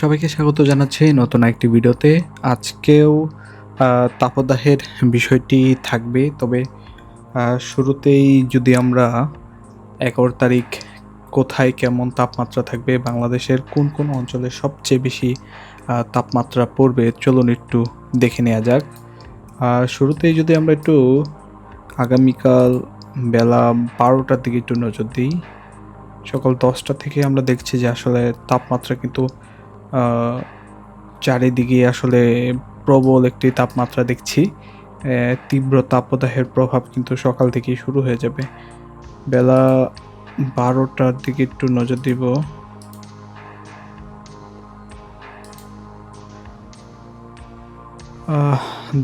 সবাইকে স্বাগত জানাচ্ছি নতুন একটি ভিডিওতে। আজকেও তাপদাহের বিষয়টি থাকবে, তবে শুরুতেই যদি আমরা এগারো তারিখ কোথায় কেমন তাপমাত্রা থাকবে, বাংলাদেশের কোন কোন অঞ্চলে সবচেয়ে বেশি তাপমাত্রা পড়বে, চলুন একটু দেখে নেওয়া যাক। শুরুতেই যদি আমরা একটু আগামীকাল বেলা বারোটার দিকে একটু নজর দিই, সকাল দশটা থেকে আমরা দেখছি যে আসলে তাপমাত্রা কিন্তু চারিদিকে আসলে প্রবল একটি তাপমাত্রা দেখছি। তীব্র তাপদাহের প্রভাব কিন্তু সকাল থেকেই শুরু হয়ে যাবে। বেলা বারোটার দিকে একটু নজর দিব।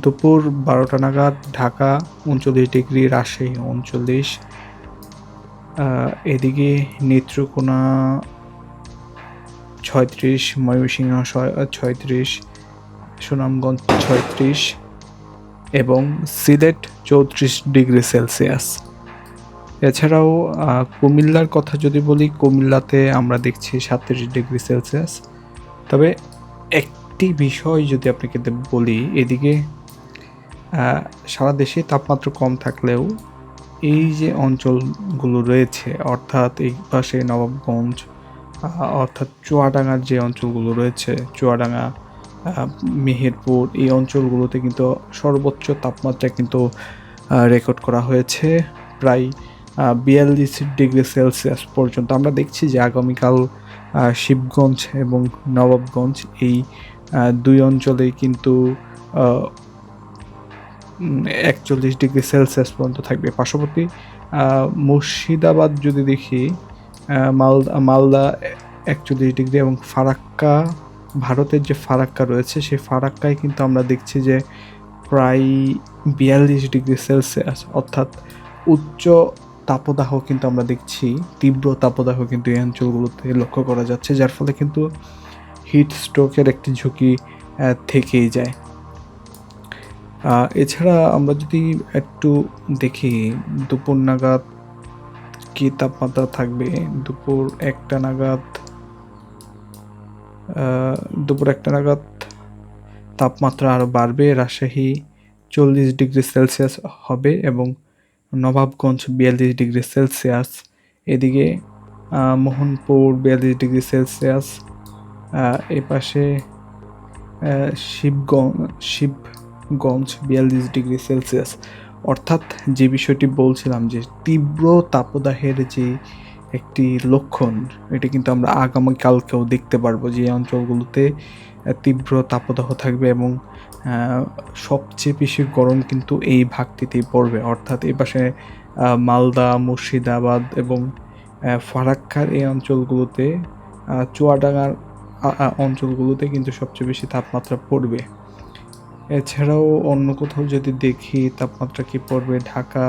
দুপুর বারোটা নাগাদ ঢাকা উনচল্লিশ ডিগ্রি, রাজশাহী উনচল্লিশ। এদিকে নেত্রকোনা ছয়ত্রিশ, ময়মনসিংহ ছয়- ছয়ত্রিশ, সুনামগঞ্জ ছয়ত্রিশ এবং সিলেট চৌত্রিশ ডিগ্রি সেলসিয়াস। এছাড়াও কুমিল্লার কথা যদি বলি, কুমিল্লাতে আমরা দেখছি সাতত্রিশ ডিগ্রি সেলসিয়াস। তবে একটি বিষয় যদি আপনাকে বলি, এদিকে সারা দেশে তাপমাত্রা কম থাকলেও এই যে অঞ্চলগুলো রয়েছে, অর্থাৎ এই পাশে নবাবগঞ্জ অর্থাৎ চুয়াডাঙ্গার যে অঞ্চলগুলো রয়েছে, চুয়াডাঙ্গা মেহেরপুর, এই অঞ্চলগুলোতে কিন্তু সর্বোচ্চ তাপমাত্রা কিন্তু রেকর্ড করা হয়েছে। প্রায় বিয়াল্লিশ ডিগ্রি সেলসিয়াস পর্যন্ত আমরা দেখছি যে আগামীকাল শিবগঞ্জ এবং নবাবগঞ্জ এই দুই অঞ্চলেই কিন্তু একচল্লিশ ডিগ্রি সেলসিয়াস পর্যন্ত থাকবে। পার্শ্ববর্তী মুর্শিদাবাদ যদি দেখি মালদা মালদা একচল্লিশ ডিগ্রি এবং ফারাক্কা, ভারতের যে ফারাক্কা রয়েছে, সেই ফারাক্কায় কিন্তু আমরা দেখছি যে প্রায় বিয়াল্লিশ ডিগ্রি সেলসিয়াস, অর্থাৎ উচ্চ তাপদাহ কিন্তু আমরা দেখছি, তীব্র তাপদাহ কিন্তু এই অঞ্চলগুলোতে লক্ষ্য করা যাচ্ছে, যার ফলে কিন্তু হিট স্ট্রোকের একটি ঝুঁকি থেকেই যায়। এছাড়া আমরা যদি একটু দেখি, দুপুর নাগাদ কি তাপমাত্রা থাকবে? দুপুর একটা নাগাদ দুপুর একটা নাগাদ তাপমাত্রা আরও বাড়বে। রাজশাহী চল্লিশ ডিগ্রি সেলসিয়াস হবে এবং নবাবগঞ্জ বিয়াল্লিশ ডিগ্রি সেলসিয়াস। এদিকে মোহনপুর বিয়াল্লিশ ডিগ্রি সেলসিয়াস। এ পাশে শিবগঞ্জ শিবগঞ্জ বিয়াল্লিশ ডিগ্রি সেলসিয়াস। অর্থাৎ যে বিষয়টি বলছিলাম যে তীব্র তাপদাহের যে একটি লক্ষণ, এটি কিন্তু আমরা আগামীকালকেও দেখতে পারব যে অঞ্চলগুলোতে তীব্র তাপদাহ থাকবে এবং সবচেয়ে বেশি গরম কিন্তু এই ভাগটিতেই পড়বে। অর্থাৎ এই পাশে মালদা, মুর্শিদাবাদ এবং ফারাক্কার এই অঞ্চলগুলোতে চুয়াডাঙ্গার অঞ্চলগুলোতে কিন্তু সবচেয়ে বেশি তাপমাত্রা পড়বে। এছাড়াও অন্য কোথাও যদি দেখি তাপমাত্রা কি পড়বে? ঢাকা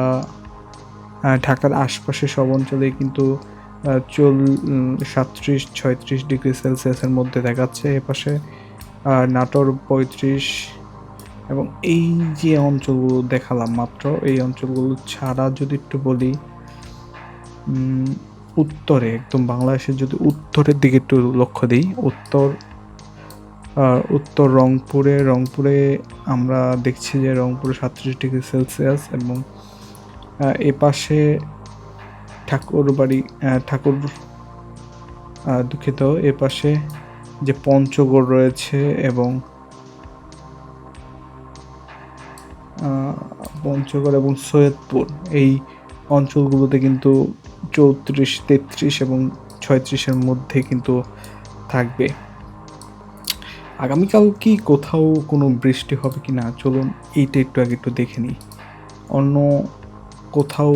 ঢাকার আশপাশে সব অঞ্চলেই কিন্তু চল সাতত্রিশ, ছয়ত্রিশ ডিগ্রি সেলসিয়াসের মধ্যে দেখাচ্ছে এপাশে। নাটোর পঁয়ত্রিশ এবং এই যে অঞ্চলগুলো দেখালাম মাত্র, এই অঞ্চলগুলো ছাড়া যদি একটু বলি উত্তরে, একদম বাংলাদেশের যদি উত্তরের দিকে একটু লক্ষ্য দিই, উত্তর আহ, উত্তর রংপুরে রংপুরে আমরা দেখছি যে রংপুরে সাতত্রিশ ডিগ্রি সেলসিয়াস এবং এ পাশে ঠাকুরবাড়ি ঠাকুর দুঃখিত এ পাশে যে পঞ্চগড় রয়েছে এবং পঞ্চগড় এবং সৈয়দপুর এই অঞ্চলগুলোতে কিন্তু চৌত্রিশ তেত্রিশ এবং ছয়ত্রিশের মধ্যে কিন্তু থাকবে। আগামীকাল কি কোথাও কোনো বৃষ্টি হবে কি না? চলুন এইটা একটু আগে একটু দেখে নিই। অন্য কোথাও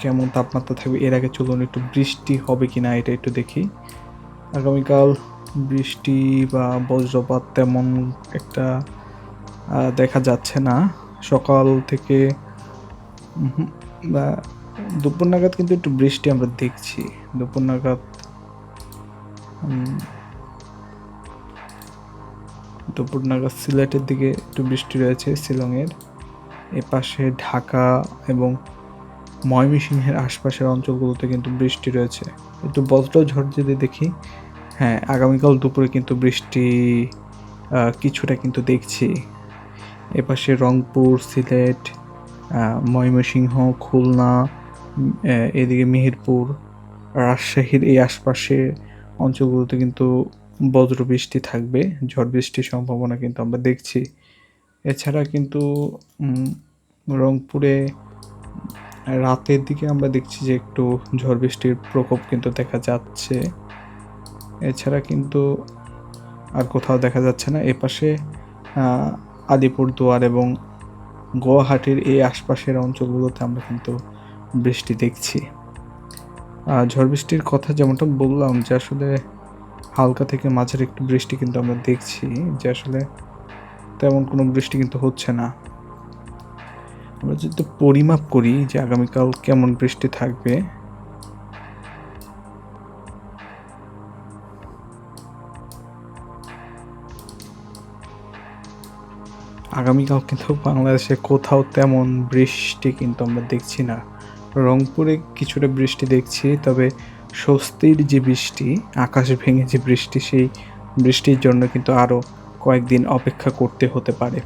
কেমন তাপমাত্রা থাকবে, এর আগে চলুন একটু বৃষ্টি হবে কি না এটা একটু দেখি। আগামীকাল বৃষ্টি বা বজ্রপাত তেমন একটা দেখা যাচ্ছে না। সকাল থেকে বা দুপুর নাগাদ কিন্তু একটু বৃষ্টি আমরা দেখছি। দুপুর নাগাদ দুপুর নাগাদ সিলেটের দিকে একটু বৃষ্টি রয়েছে শিলংয়ের। এপাশে ঢাকা এবং ময়মনসিংহের আশপাশের অঞ্চলগুলোতে কিন্তু বৃষ্টি রয়েছে। একটু বজ্র ঝড় যদি দেখি হ্যাঁ আগামীকাল দুপুরে কিন্তু বৃষ্টি কিছুটা কিন্তু দেখছি। এপাশে রংপুর, সিলেট ময়মনসিংহ, খুলনা এদিকে মেহেরপুর, রাজশাহীর এই আশপাশে অঞ্চলগুলোতে কিন্তু বজ্র বৃষ্টি থাকবে, ঝড় বৃষ্টির সম্ভাবনা কিন্তু আমরা দেখছি। এছাড়া কিন্তু রংপুরে রাতের দিকে আমরা দেখছি যে একটু ঝড় বৃষ্টির প্রকোপ কিন্তু দেখা যাচ্ছে। এছাড়া কিন্তু আর কোথাও দেখা যাচ্ছে না। এপাশে আলিপুরদুয়ার এবং গুয়াহাটির এই আশপাশের অঞ্চলগুলোতে আমরা কিন্তু বৃষ্টি দেখছি। ঝড় বৃষ্টির কথা যেমনটা বললাম যে আসলে হালকা থেকে মাঝের একটু বৃষ্টি কিন্তু আমরা দেখছি যে আসলে তেমন কোনো বৃষ্টি কিন্তু হচ্ছে না। আমরা যদি পরিমাপ করি যে আগামীকাল কেমন বৃষ্টি থাকবে। আগামীকাল কিন্তু বাংলাদেশে কোথাও তেমন বৃষ্টি কিন্তু আমরা দেখছি না। রংপুরে কিছুটা বৃষ্টি দেখছি, তবে স্বস্তির যে বৃষ্টি, আকাশ ভেঙে যে বৃষ্টি, সেই বৃষ্টির জন্য কিন্তু আরও কয়েকদিন অপেক্ষা করতে হতে পারে।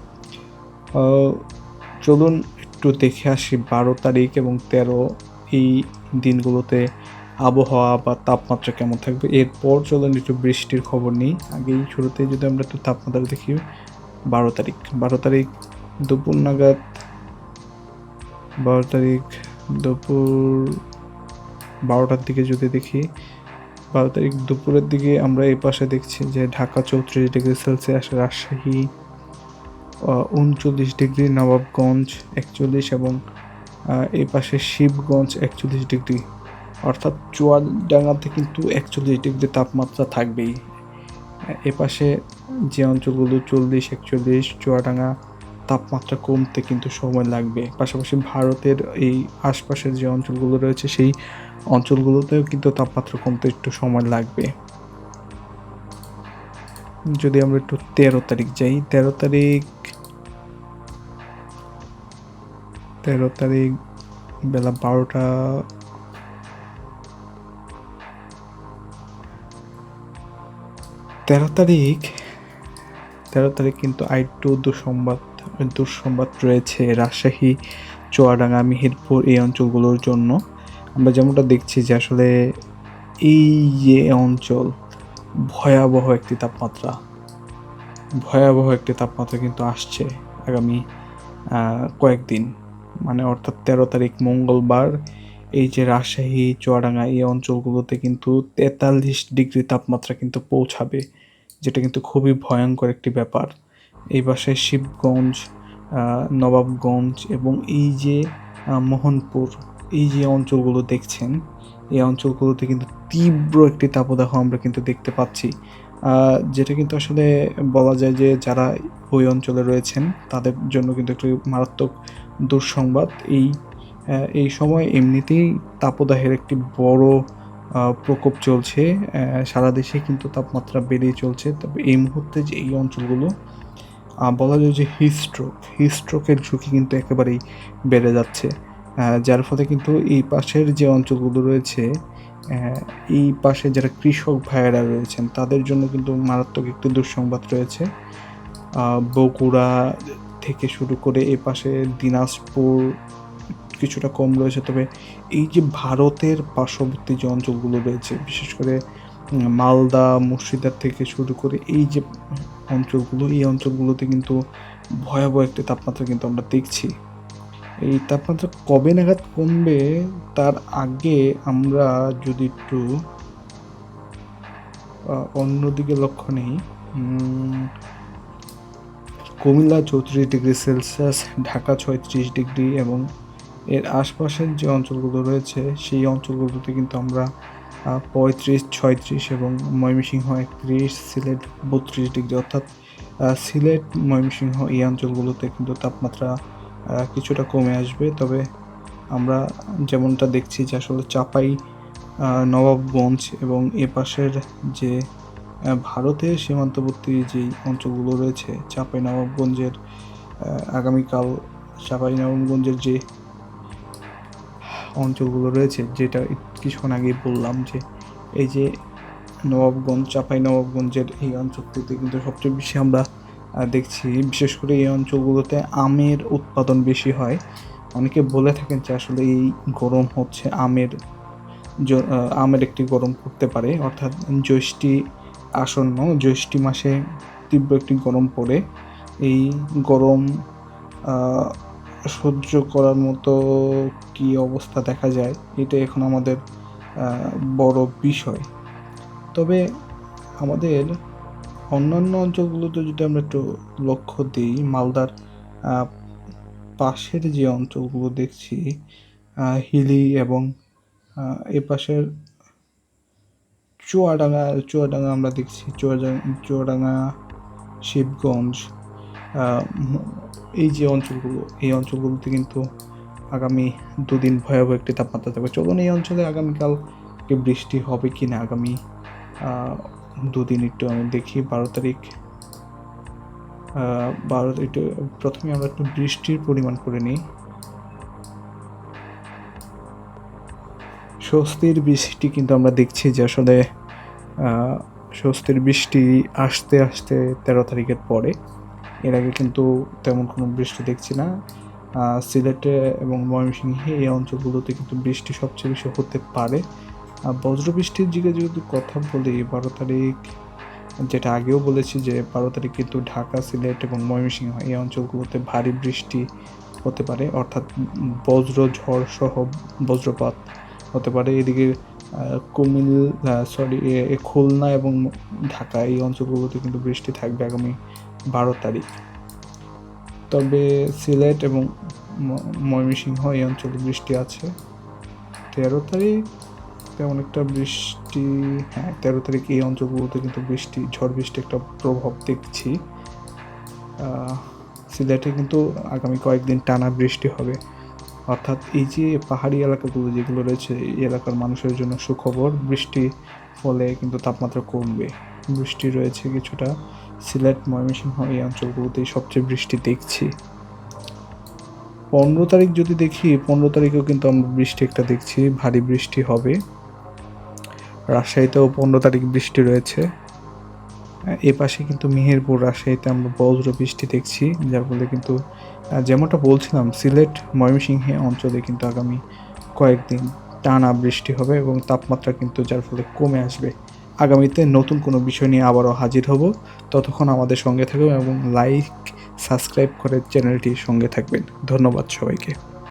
চলুন একটু দেখে আসি বারো তারিখ এবং তেরো এই দিনগুলোতে আবহাওয়া বা তাপমাত্রা কেমন থাকবে। এরপর চলুন একটু বৃষ্টির খবর নিই। আগেই শুরুতে যদি আমরা একটু তাপমাত্রা দেখি, বারো তারিখ। বারো তারিখ দুপুর নাগাদ, বারো তারিখ দুপুর বারোটার দিকে যদি দেখি, বারো তারিখ দুপুরের দিকে আমরা এই পাশে দেখছি যে ঢাকা চৌত্রিশ ডিগ্রি সেলসিয়াস, রাজশাহী উনচল্লিশ ডিগ্রি, নবাবগঞ্জ একচল্লিশ এবং এই পাশে শিবগঞ্জ একচল্লিশ ডিগ্রি। অর্থাৎ চুয়াডাঙ্গাতে কিন্তু একচল্লিশ ডিগ্রি তাপমাত্রা থাকবেই। এ পাশে যে অঞ্চলগুলো চল্লিশ, একচল্লিশ, চুয়াডাঙ্গা তাপমাত্রা কমতে কিন্তু সময় লাগবে। পাশাপাশি ভারতের এই আশপাশের যে অঞ্চলগুলো রয়েছে, সেই অঞ্চলগুলোতেও কিন্তু তাপমাত্রা কমতে একটু সময় লাগবে। যদি আমরা একটু তেরো তারিখ যাই, তেরো তারিখ তেরো তারিখ বেলা বারোটা তেরো তারিখ তেরো তারিখ কিন্তু আইটু দুঃসংবাদ দুঃসংবাদ রয়েছে রাজশাহী, চুয়াডাঙ্গা, মিহিরপুর এই অঞ্চলগুলোর জন্য। আমরা যেমনটা দেখছি যে আসলে এই যে অঞ্চল, ভয়াবহ একটি তাপমাত্রা, ভয়াবহ একটি তাপমাত্রা কিন্তু আসছে আগামী কয়েকদিন। মানে অর্থাৎ তেরো তারিখ মঙ্গলবার এই যে রাজশাহী, চুয়াডাঙ্গা এই অঞ্চলগুলোতে কিন্তু তেতাল্লিশ ডিগ্রি তাপমাত্রা কিন্তু পৌঁছাবে, যেটা কিন্তু খুবই ভয়ঙ্কর একটি ব্যাপার। এই পাশে শিবগঞ্জ নবাবগঞ্জ এবং এই যে মোহনপুর এই যে অঞ্চলগুলো দেখছেন, এই অঞ্চলগুলোতে কিন্তু তীব্র একটি তাপদাহ আমরা কিন্তু দেখতে পাচ্ছি। যেটা কিন্তু আসলে বলা যায় যে যারা ওই অঞ্চলে রয়েছেন, তাদের জন্য কিন্তু একটি মারাত্মক দুঃসংবাদ। এই এই সময় এমনিতেই তাপদাহের একটি বড় প্রকোপ চলছে। সারা দেশে কিন্তু তাপমাত্রা বেড়েই চলছে। তবে এই মুহূর্তে যে এই অঞ্চলগুলো বলা যায় যে হিস্ট্রোক হিস্ট্রোকের ঝুঁকি কিন্তু একেবারেই বেড়ে যাচ্ছে। যার ফলে কিন্তু এই পাশের যে অঞ্চলগুলো রয়েছে এই পাশে যারা কৃষক ভাইয়েরা রয়েছেন, তাদের জন্য কিন্তু মারাত্মক একটি দুঃসংবাদ রয়েছে। বগুড়া থেকে শুরু করে এই পাশে দিনাজপুর কিছুটা কম রয়েছে, তবে এই যে ভারতের পার্শ্ববর্তী যে অঞ্চলগুলো রয়েছে, বিশেষ করে মালদা, মুর্শিদাবাদ থেকে শুরু করে এই যে অঞ্চলগুলো, এই অঞ্চলগুলোতে কিন্তু ভয়াবহ একটি তাপমাত্রা কিন্তু আমরা দেখছি। এই তাপমাত্রা কবে নাগাদ কমবে, তার আগে আমরা যদি একটু অন্যদিকে লক্ষ্য নেই কুমিল্লা চৌত্রিশ ডিগ্রি সেলসিয়াস, ঢাকা ছয়ত্রিশ ডিগ্রি এবং এর আশপাশের যে অঞ্চলগুলো রয়েছে, সেই অঞ্চলগুলোতে কিন্তু আমরা পঁয়ত্রিশ, ছয়ত্রিশ এবং ময়মনসিংহ একত্রিশ, সিলেট বত্রিশ ডিগ্রি অর্থাৎ সিলেট, ময়মনসিংহ এই অঞ্চলগুলোতে কিন্তু তাপমাত্রা কিছুটা কমে আসবে। তবে আমরা যেমনটা দেখছি যে আসলে চাপাই নবাবগঞ্জ এবং এ পাশের যে ভারতের সীমান্তবর্তী যে অঞ্চলগুলো রয়েছে, চাপাই, নবাবগঞ্জের আগামীকাল চাপাই, নবাবগঞ্জের যে অঞ্চলগুলো রয়েছে, যেটা কিছুক্ষণ আগেই বললাম যে, এই যে নবাবগঞ্জ, চাপাই, নবাবগঞ্জের এই অঞ্চলটিতে কিন্তু সবচেয়ে বেশি আমরা দেখছি, বিশেষ করে এই অঞ্চলগুলোতে আমের উৎপাদন বেশি হয়। অনেকে বলে থাকেন যে আসলে এই গরম হচ্ছে আমের আমের একটি গরম পড়তে পারে, অর্থাৎ জ্যৈষ্ঠী আসন্ন, জ্যৈষ্ঠী মাসে তীব্র একটি গরম পড়ে। এই গরম সহ্য করার মতো কি অবস্থা দেখা যায়, এটা এখন আমাদের বড় বিষয়। তবে আমাদের অন্যান্য অঞ্চলগুলোতে যদি আমরা একটু লক্ষ্য দিই, মালদার পাশের যে অঞ্চলগুলো দেখছি হিলি এবং এ পাশের চুয়াডাঙ্গা চুয়াডাঙ্গা আমরা দেখছি চুয়াডাঙ্গা চুয়াডাঙ্গা, শিবগঞ্জ এই যে অঞ্চলগুলো, এই অঞ্চলগুলোতে কিন্তু আগামী দুদিন ভয়াবহ একটি তাপমাত্রা থাকবে। চলুন এই অঞ্চলে আগামীকাল বৃষ্টি হবে কি না আগামী দুদিন একটু আমি দেখি, বারো তারিখ বারো, একটু প্রথমে আমরা একটু বৃষ্টির পরিমাণ করে নিই। স্বস্তির বৃষ্টি কিন্তু আমরা দেখছি যে আসলে স্বস্তির বৃষ্টি আসতে আসতে তেরো তারিখের পরে, এর আগে কিন্তু তেমন কোনো বৃষ্টি দেখছি না। সিলেটে এবং ময়মনসিংহে এই অঞ্চলগুলোতে কিন্তু বৃষ্টি সবচেয়ে বেশি হতে পারে। বজ্রবৃষ্টির দিকে যদি কথা বলি, বারো তারিখ যেটা আগেও বলেছি যে বারো তারিখ কিন্তু ঢাকা, সিলেট এবং ময়মনসিংহ এই অঞ্চলগুলোতে ভারী বৃষ্টি হতে পারে, অর্থাৎ বজ্র ঝড় সহ বজ্রপাত হতে পারে। এদিকে কুমিল সরি খুলনা এবং ঢাকা এই অঞ্চলগুলোতে কিন্তু বৃষ্টি থাকবে আগামী বারো তারিখ। তবে সিলেট এবং ময়মনসিংহ এই অঞ্চলে বৃষ্টি আছে। তেরো তারিখ তেমন একটা বৃষ্টি হ্যাঁ তেরো তারিখ এই অঞ্চলগুলোতে কিন্তু বৃষ্টি, ঝড় বৃষ্টি একটা প্রভাব দেখছি। সিলেটে কিন্তু আগামী কয়েকদিন টানা বৃষ্টি হবে। অর্থাৎ এই যে পাহাড়ি এলাকাগুলো যেগুলো রয়েছে, এই এলাকার মানুষের জন্য সুখবর, বৃষ্টি ফলে কিন্তু তাপমাত্রা কমবে। বৃষ্টি রয়েছে কিছুটা। সিলেট, ময়মনসিংহ এই অঞ্চলগুলোতেই সবচেয়ে বৃষ্টি দেখছি। পনেরো তারিখ যদি দেখি, পনেরো তারিখেও কিন্তু আমরা বৃষ্টি একটা দেখছি, ভারী বৃষ্টি হবে। রাজশাহীতেও পনেরো তারিখ বৃষ্টি রয়েছে। এ পাশে কিন্তু মেহেরপুর, রাজশাহীতে আমরা বজ্র বৃষ্টি দেখছি, যার ফলে কিন্তু যেমনটা বলছিলাম, সিলেট, ময়মনসিংহে অঞ্চলে কিন্তু আগামী কয়েকদিন টানা বৃষ্টি হবে এবং তাপমাত্রা কিন্তু যার ফলে কমে আসবে। আগামীতে নতুন কোনো বিষয় নিয়ে আবারও হাজির হব। ততক্ষণ আমাদের সঙ্গে থাকবেন এবং লাইক সাবস্ক্রাইব করে চ্যানেলটির সঙ্গে থাকবেন। ধন্যবাদ সবাইকে।